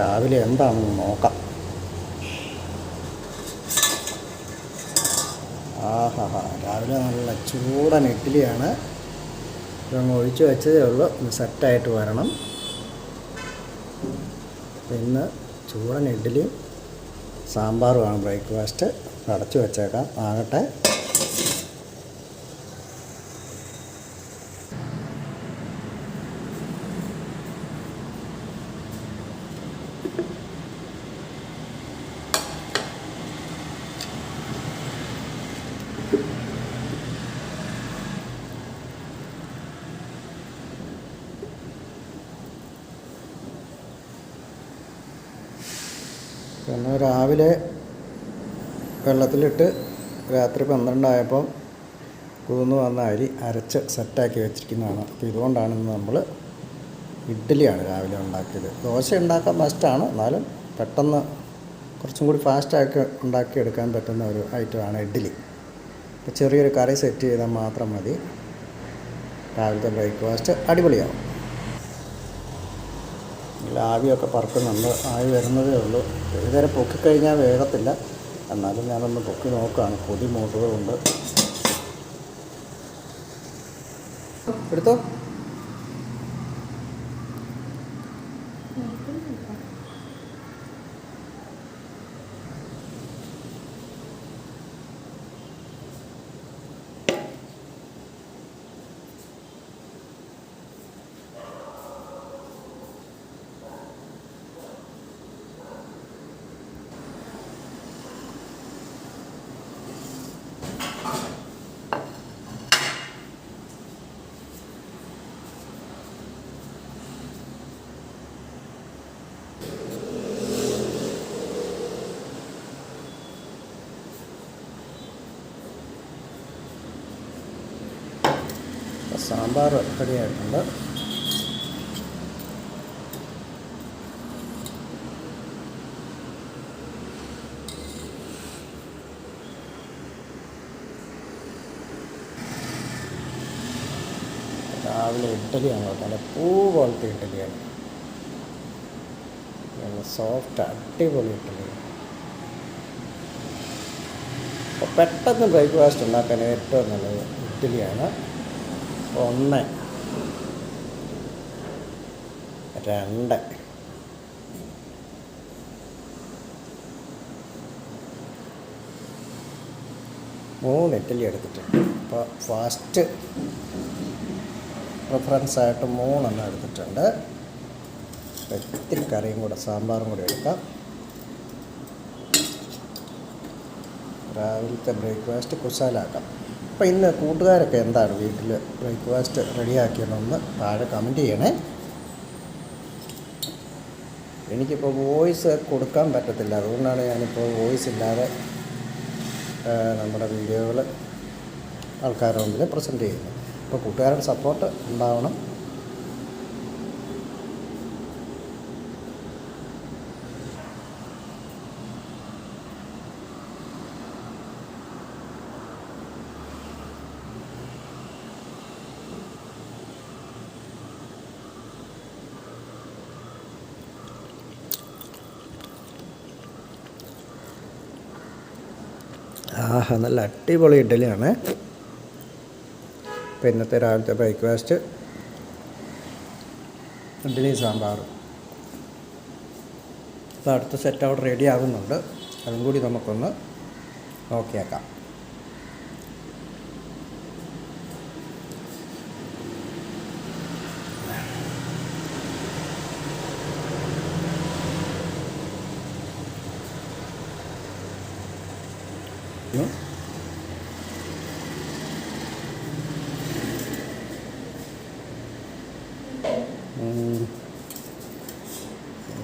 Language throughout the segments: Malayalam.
രാവിലെ എന്താണെന്ന് നോക്കാം. ആഹാ രാവിലെ നല്ല ചൂടൻ ഇഡ്ഡലിയാണ്. ഇതങ്ങ് ഒഴിച്ച് വെച്ചതേ ഉള്ളൂ. ഒന്ന് സെറ്റായിട്ട് വരണം. പിന്നെ ചൂടൻ ഇഡ്ഡലിയും സാമ്പാറുമാണ് ബ്രേക്ക്ഫാസ്റ്റ്. അടച്ചു വെച്ചേക്കാം. ആകട്ടെ. പിന്നെ രാവിലെ വെള്ളത്തിലിട്ട് രാത്രി പന്ത്രണ്ടായപ്പം കുതിർന്ന് വന്ന അരി അരച്ച് സെറ്റാക്കി വെച്ചിരിക്കുന്നതാണ്. അപ്പോൾ ഇതുകൊണ്ടാണ് ഇന്ന് നമ്മൾ ഇഡ്ഡലിയാണ് രാവിലെ ഉണ്ടാക്കിയത്. ദോശ ഉണ്ടാക്കാൻ ബെസ്റ്റാണ് എന്നാലും പെട്ടെന്ന് കുറച്ചും കൂടി ഫാസ്റ്റാക്കി ഉണ്ടാക്കിയെടുക്കാൻ പറ്റുന്ന ഒരു ഐറ്റമാണ് ഇഡ്ഡലി. അപ്പോൾ ചെറിയൊരു കറി സെറ്റ് ചെയ്താൽ മാത്രം മതി. രാവിലത്തെ ബ്രേക്ക്ഫാസ്റ്റ് അടിപൊളിയാവും. ആവിയൊക്കെ പറക്കുന്നുണ്ട്. ആവി വരുന്നതേ ഉള്ളൂ. ഇതുവരെ പൊക്കിക്കഴിഞ്ഞാൽ വേഗത്തില്ല. എന്നാലും ഞാനൊന്ന് പൊക്കി നോക്കുകയാണ് പൊടി മൂട്ടുകളുണ്ട് എടുത്തോ? സാമ്പാർ റെഡിയായിട്ടുണ്ട്. രാവിലെ ഇഡ്ഡലിയാണ് കേട്ടോ. നല്ല പൂ പോലത്തെ ഇഡ്ഡലിയാണ്. സോഫ്റ്റ് അടിപൊളി ഇഡ്ഡലിയാണ് അപ്പോൾ പെട്ടെന്ന് ബ്രേക്ക്ഫാസ്റ്റ് ഉണ്ടാക്കാൻ ഏറ്റവും നല്ലത് ഇഡ്ഡലിയാണ്. ഒന്ന് രണ്ട് മൂന്ന് ഇഡ്ഡലി എടുത്തിട്ടുണ്ട്. അപ്പോൾ ഫാസ്റ്റ് പ്രിഫറൻസായിട്ട് മൂന്നെണ്ണം എടുത്തിട്ടുണ്ട്. ഇത്തിരി കറിയും കൂടെ സാമ്പാറും കൂടെ എടുക്കാം. രാവിലത്തെ ബ്രേക്ക്ഫാസ്റ്റ് കുശാലാക്കാം. അപ്പോൾ ഇന്ന് കൂട്ടുകാരൊക്കെ എന്താണ് വീട്ടിൽ ബ്രേക്ക്ഫാസ്റ്റ് റെഡിയാക്കിയതെന്നൊന്ന് താഴെ കമന്റ് ചെയ്യണേ. എനിക്കിപ്പോൾ വോയിസ് കൊടുക്കാൻ പറ്റത്തില്ല. അതുകൊണ്ടാണ് ഞാനിപ്പോൾ വോയിസ് ഇല്ലാതെ നമ്മുടെ വീഡിയോകൾ ആൾക്കാരുടെ മുമ്പിൽ പ്രസന്റ് ചെയ്യുന്നത്. അപ്പോൾ കൂട്ടുകാരുടെ സപ്പോർട്ട് ഉണ്ടാവണം. ആഹാ നല്ല അടിപൊളി ഇഡ്ഡലിയാണ്. അപ്പോൾ ഇന്നത്തെ രാവിലത്തെ ബ്രേക്ക്ഫാസ്റ്റ് ഇഡ്ഡലി സാമ്പാർ. അപ്പോൾ അടുത്ത സെറ്റ് അവിടെ റെഡി ആകുന്നുണ്ട്. അതും കൂടി നമുക്കൊന്ന് നോക്കിയേക്കാം. yun hmm.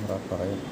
harap ya?